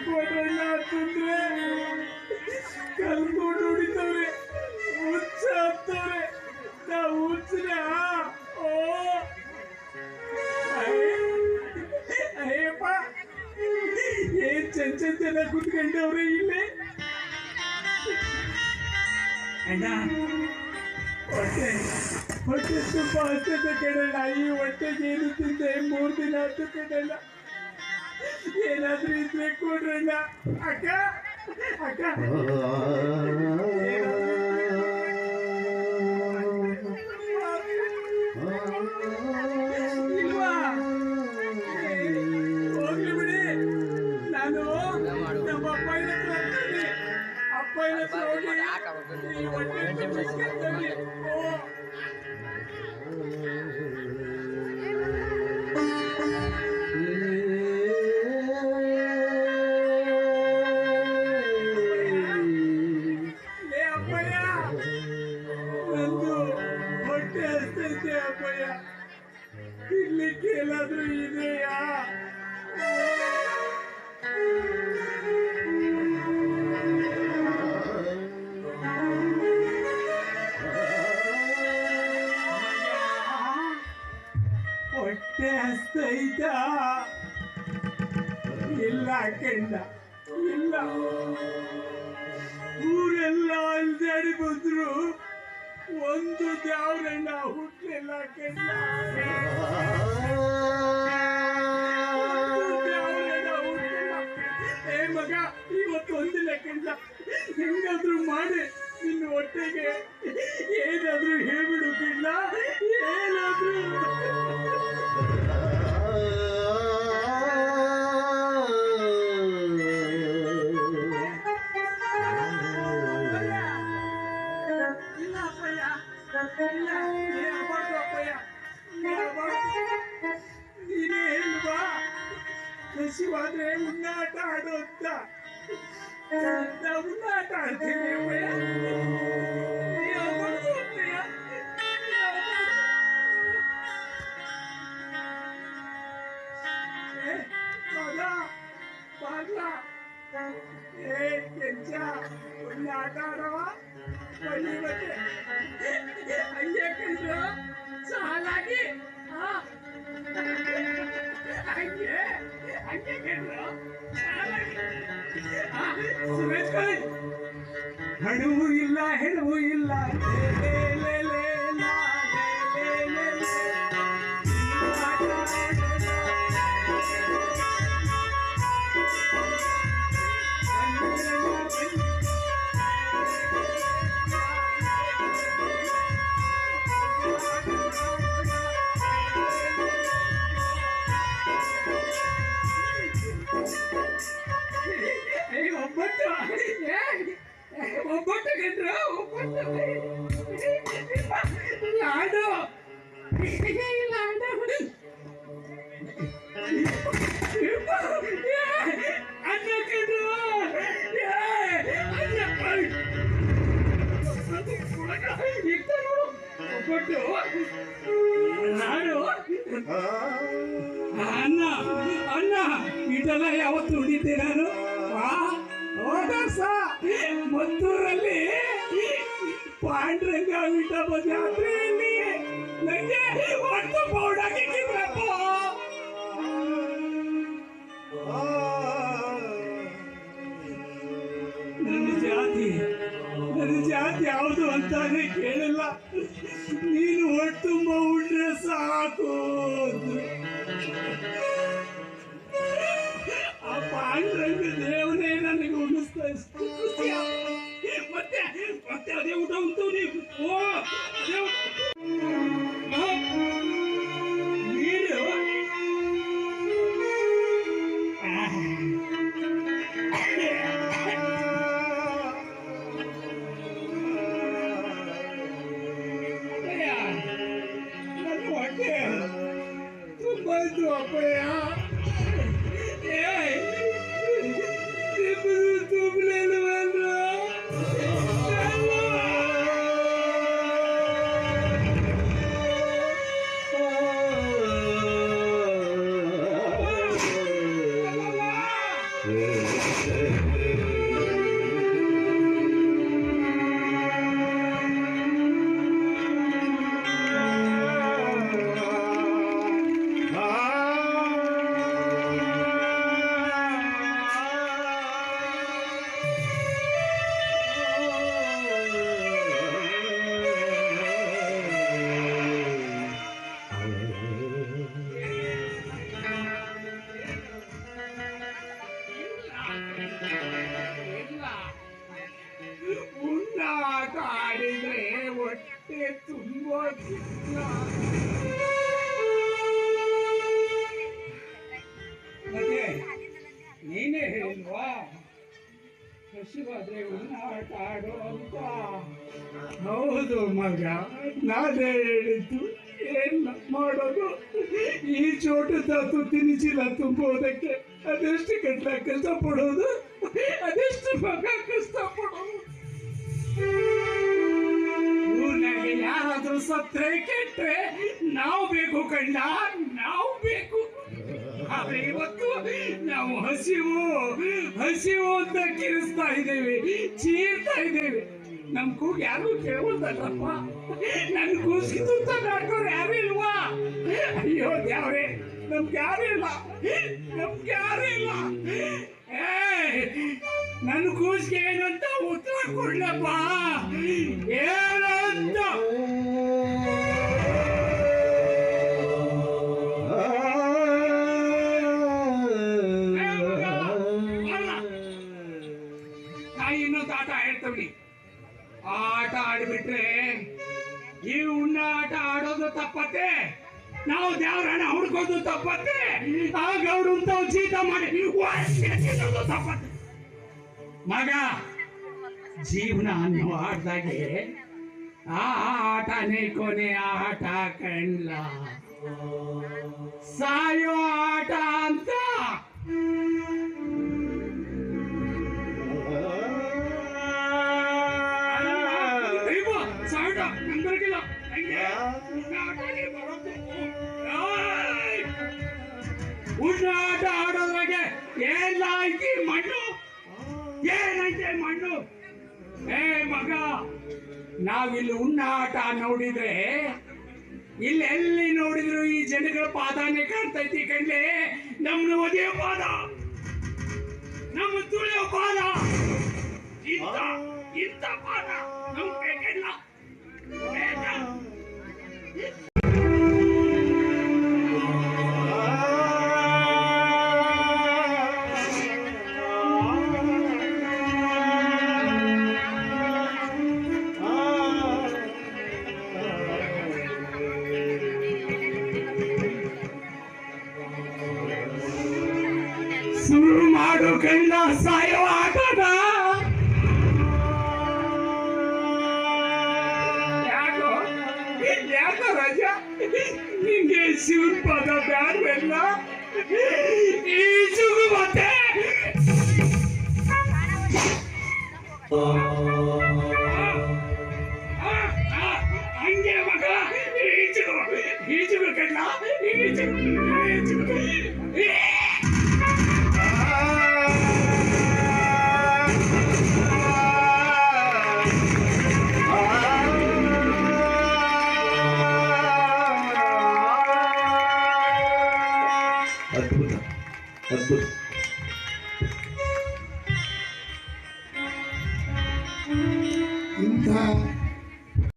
ಹಸ್ತೈತೆ ತಿನ್ಲಿಕ್ಕೆ ಏನಾದ್ರೂ ಕೊಡೋಣ ಅಂತಂದ್ರೆ ಕಲ್ಕೊಂಡು ಹೊಡಿತವ್ರೆ ಹುಚ್ಚ ಹತ್ತವ್ರೆ ನಾವು ಹುಚ್ಚನ ಓ ಅಯ್ಯಪ್ಪ ಏನ್ ಚಂದ ಚಂದನ ಕುತ್ಕೊಂಡವ್ರೆ ಇಲ್ಲಿ ಅಣ್ಣ ಹೊಟ್ಟೆ ಹೊಟ್ಟೆ ತುಂಬ ಹಸ್ತದ ಕಣಣ್ಣ ಈ ಹೊಟ್ಟೆಗೆ ಏನು ತಿಂದೆ ಮೂರು ದಿನ ಆಯ್ತು ಕಣಣ್ಣ ಏನಾದ್ರೂ ಇದ್ರೆ ಕೊಡ್ರಣ್ಣ ಅಕ್ಕ ಅಕ್ಕ. ಇಲ್ವಾ? ಬಿಡಿ. ನಾನು ನಮ್ಮ ಹೋಗಿ ಹೊಟ್ಟೆ. ಓ ಹಸ್ತೈತ ಇಲ್ಲ ಕಂಡ, ಇಲ್ಲ. ಊರೆಲ್ಲ ಅಲ್ದಾಡಿ ಬಂದ್ರು. ಒಂದು ದೇವರಣ್ಣ ಹುಟ್ಟಲಿಲ್ಲ ಕಂಡ. ಏ ಮಗ, ಇವತ್ತು ಒಂದಿಲ್ಲ ಕಂಡ. ಹೆಂಗಾದ್ರೂ ಮಾಡಿ, ನಿನ್ನ ಹೊಟ್ಟೆಗೆ. ಏನಾದ್ರೂ ಹೇಳ್ಬಿಡು ಕಂಡ. ಏನಾದ್ರೂ ಹಸಿವಾದ್ರೆ ಉನ್ನಾಟ ಆಡು ಅಂತ ನಾ ಉನ್ನಾಟ ಆಡ್ತೀನಿ ಅಪ್ಪಯ್ಯ ನೀ ಆಗ್ಬಾರ್ದು ಅಪ್ಪಯ್ಯ ನೀ ಆಗ್ಬಾರ್ದು. ಏ, ಮಗ, ಬಾಗ್ಲ. ಏ ಕೆಂಚ ಒಂದು ಆಟ ಆಡವ ಬನ್ನಿ ಮತ್ತೆ ಹಂಗೆ ಕಂಡ್ರು ಸಾಲಾಗಿ ಆ. ಹಂಗೆ ಸುರೇಶ್ ಕೈ ಹಣವೂ ಇಲ್ಲ ಹೆಣವೂ ಇಲ್ಲ. ಅನ್ನ ಅನ್ನ ಇದೆಲ್ಲ ಯಾವತ್ತು ಉಳಿದ್ದೆ ನಾನು? ಮದ್ದೂರಲ್ಲಿ ಪಾಂಡ್ರಂಗ ವಿಠಬ ಜಾತ್ರೆಯಲ್ಲಿ ನಂಗೆ ಒಂದು ಪೌಡಾಕಿದ್ರಪ್ಪ ನನ್ನ ಜಾತಿ ನನ್ನ ಜಾತಿ ಯಾವುದು ಅಂತಾನೆ ಕೇಳಿಲ್ಲ. ನೀನು ಮತ್ತೆ ಅದೇ ಉಣ್ಣಾಡಿದ್ರೆ ಹೊಟ್ಟೆ ತುಂಬೋದಿಲ್ಲ ಮತ್ತೆ ನೀನೇ ಹೇಳಿಲ್ವಾ ಕೃಷಿವಾದ್ರೆ ಉನ್ನಾಟ ಆಡೋ ಅಂತ ಹೌದು ಮಗ ನಾನೇ ಹೇಳಿದ್ದು ಏನ್ ಮಾಡೋದು ಈ ಚೋಟದ ತುತ್ತಿನಿಚಿಲ್ಲ ತುಂಬುವುದಕ್ಕೆ ಅದೆಷ್ಟು ಗಂಟೆ ಕೆಲಸ ಪಡೋದು? ಅದೆಷ್ಟು ಕಷ್ಟಪಡೋದು? ಊರಿನಾಗೆ ಯಾರಾದ್ರೂ ಸತ್ರೆ ಕೆಟ್ರೆ ನಾವು ಬೇಕು ಕಣ್ಣ, ನಾವು ಬೇಕು. ಆದ್ರೆ ಇವತ್ತು ನಾವು ಹಸಿವು ಹಸಿವು ಅಂತ ಕಿರಿಸ್ತಾ ಇದ್ದೇವೆ, ಚೀರ್ತಾ ಇದ್ದೇವೆ. ನಮ್ ಕೂಗ್ ಯಾರು ಕೇಳೋದಲ್ಲಪ್ಪ ನನ್ ಕೂಸ್ಗಿ ತುತ್ತ ನಾಡ್ಕೋರು ಯಾರು ಇಲ್ವಾ? ಅಯ್ಯೋ ದೇವ್ರೆ, ನಮ್ಗೆ ಯಾರು ಇಲ್ಲ. ನಮ್ಗೆ ಯಾರು ಇಲ್ಲ. ಕೊಡ್ಲಪ್ಪ ಏನಂತ? ಇನ್ನೊಂದು ಆಟ ಹೇಳ್ತವ್ನಿ ಆಟ ಆಡ್ಬಿಟ್ರೆ ಈ ಉಣ್ಣ ಆಟ ಆಡೋದು ತಪ್ಪತ್ತೆ. ನಾವು ದೇವ್ರನ್ನ ಹುಡ್ಕೋದು ತಪ್ಪತ್ತೆ. ಆಗ ಅವ್ರು ಜೀತ ಮಾಡಿ. ತಪ್ಪತ್ತೆ. ಮಗ ಜೀವನ ಅನ್ನೋ ಆಟದಾಗೆ ಆ ಆಟನೇ ಕೊನೆ ಆಟ ಕಣ್ಲ. ಸಾಯೋ ಆಟ ಅಂತ. ಮಗ ನಾವಿಲ್ಲಿ ಉಣ್ಣಾಟ ನೋಡಿದ್ರೆ, ಇಲ್ಲಿ ಎಲ್ಲಿ ನೋಡಿದ್ರು ಈ ಜನಗಳ ಪಾದಾನೆ ಕಾಣ್ತೈತಿ ಕಣ್ಲೆ? ನಮ್ನ ಒದೆಯ ಪಾದ. ನಮ್ಮ ತುಳಿಯೋ ಪಾದ. ಇಂಥ ಇಂಥ ಪಾದ ನಮ್ಮ ಬೇಕಿಲ್ಲ ಶುರು ಮಾಡು ಕೈಲ ಸಾಯೋ ಆಟದ. ಯಾಕೋ? ಯಾಕೋ ರಾಜ? ನಿಂಗೆ ಶಿವನ್ ಪದ ಜುಗು ಮತ್ತೆ? ಹಂಗೆ ಮಗ ಈಜು ಈಜು ಕಣ್ಣ ಈಜು ಈಜು ಈ